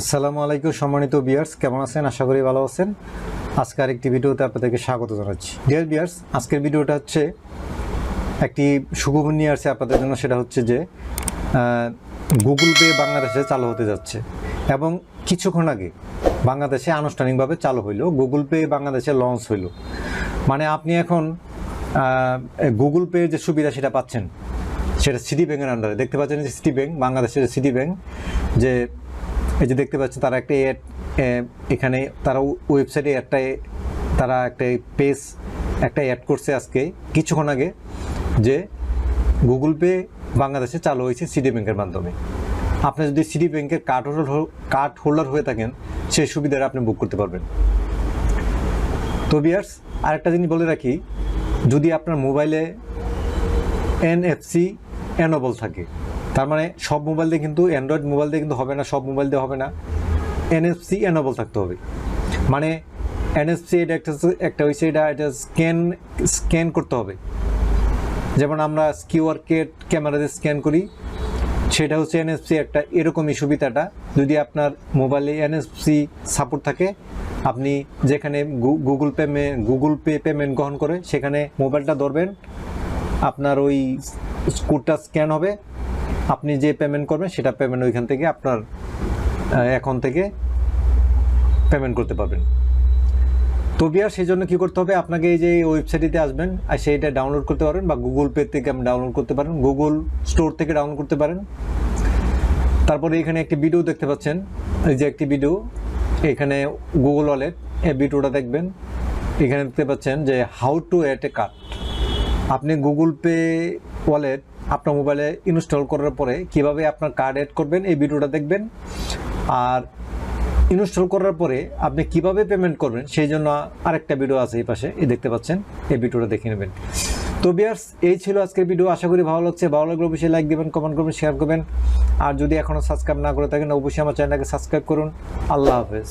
আসসালামু আলাইকুম সম্মানিত বিয়ার্স, কেমন আছেন? আশা করি ভালো আছেন। আজকে আরেকটি ভিডিওতে আপনাদেরকে স্বাগত জানাচ্ছি। ডিয়ার বিয়ার্স আজকের ভিডিওটা হচ্ছে একটি সুখবর নিয়ে আসছে আপনাদের জন্য। সেটা হচ্ছে যে গুগল পে বাংলাদেশে চালু হতে যাচ্ছে এবং কিছুক্ষণ আগে বাংলাদেশে আনুষ্ঠানিকভাবে চালু হইল গুগল পে বাংলাদেশে লঞ্চ হইল। মানে আপনি এখন গুগল পের যে সুবিধা সেটা পাচ্ছেন, সেটা সিটি ব্যাংকের আন্ডারে দেখতে পাচ্ছেন যে সিটি ব্যাংক বাংলাদেশের সিটি ব্যাংক যে এই যে দেখতে পাচ্ছেন, তারা একটা এখানে তারা ওয়েবসাইটে একটা, তারা একটা পেজ একটা অ্যাড করছে আজকে, কিছুক্ষণ আগে, যে গুগল পে বাংলাদেশে চালু হয়েছে সিটি ব্যাংকের মাধ্যমে। আপনি যদি সিটি ব্যাংকের কার্ড হোল্ডার কার্ড হোল্ডার হয়ে থাকেন, সেই সুবিধাটা আপনি বুক করতে পারবেন। তো বিয়ার্স আরেকটা জিনিস বলে রাখি, যদি আপনার মোবাইলে এনএফসি এনেবল থাকে তার মানে সব মোবাইল দিয়ে কিন্তু অ্যান্ড্রয়েড মোবাইল দিয়ে কিন্তু হবে না, সব মোবাইল দিয়ে হবে না। এনএফসি এনেবল থাকতে হবে। মানে এনএফসি এটা একটা একটা হয়েছে এটা এটা স্ক্যান স্ক্যান করতে হবে। যেমন আমরা কিউআর কোড ক্যামেরা দিয়ে স্ক্যান করি, সেটা হচ্ছে এনএফসি একটা এরকমই সুবিধাটা যদি আপনার মোবাইলে এনএফসি সাপোর্ট থাকে, আপনি যেখানে Google Pay Google Pay payment গ্রহণ করে, সেখানে মোবাইলটা ধরবেন। আপনার ওই কোডটা স্ক্যান হবে আপনি যে পেমেন্ট করবেন, সেটা পেমেন্ট ওইখান থেকে আপনার অ্যাকাউন্ট থেকে পেমেন্ট করতে পারবেন। তো বিয়ার, সেই জন্য কী করতে হবে? আপনাকে এই যে ওয়েবসাইটে আসবেন, আর সেইটা ডাউনলোড করতে পারেন বা গুগল পে থেকে আপনি ডাউনলোড করতে পারেন গুগল স্টোর থেকে ডাউনলোড করতে পারেন। তারপরে এখানে একটি ভিডিও দেখতে পাচ্ছেন। এই যে একটি ভিডিও এখানে গুগল ওয়ালেট এই ভিডিওটা দেখবেন। এখানে দেখতে পাচ্ছেন যে how to add a card আপনি গুগল পে ওয়ালেট আপনার মোবাইলে ইনস্টল করার পরে কীভাবে আপনার কার্ড অ্যাড করবেন, এই ভিডিওটা দেখবেন। আর ইনস্টল করার পরে আপনি কীভাবে পেমেন্ট করবেন, সেই জন্য আরেকটা ভিডিও আছে এই পাশে, এই দেখতে পাচ্ছেন, এই ভিডিওটা দেখে নেবেন। তো বিয়ার্স এই ছিল আজকের ভিডিও, আশা করি ভালো লাগছে। ভালো লাগলে অবশ্যই লাইক দেবেন কমেন্ট করবেন শেয়ার করবেন। আর যদি এখনও সাবস্ক্রাইব না করে থাকেন, অবশ্যই আমার চ্যানেলটাকে সাবস্ক্রাইব করুন। আল্লাহ হাফেজ।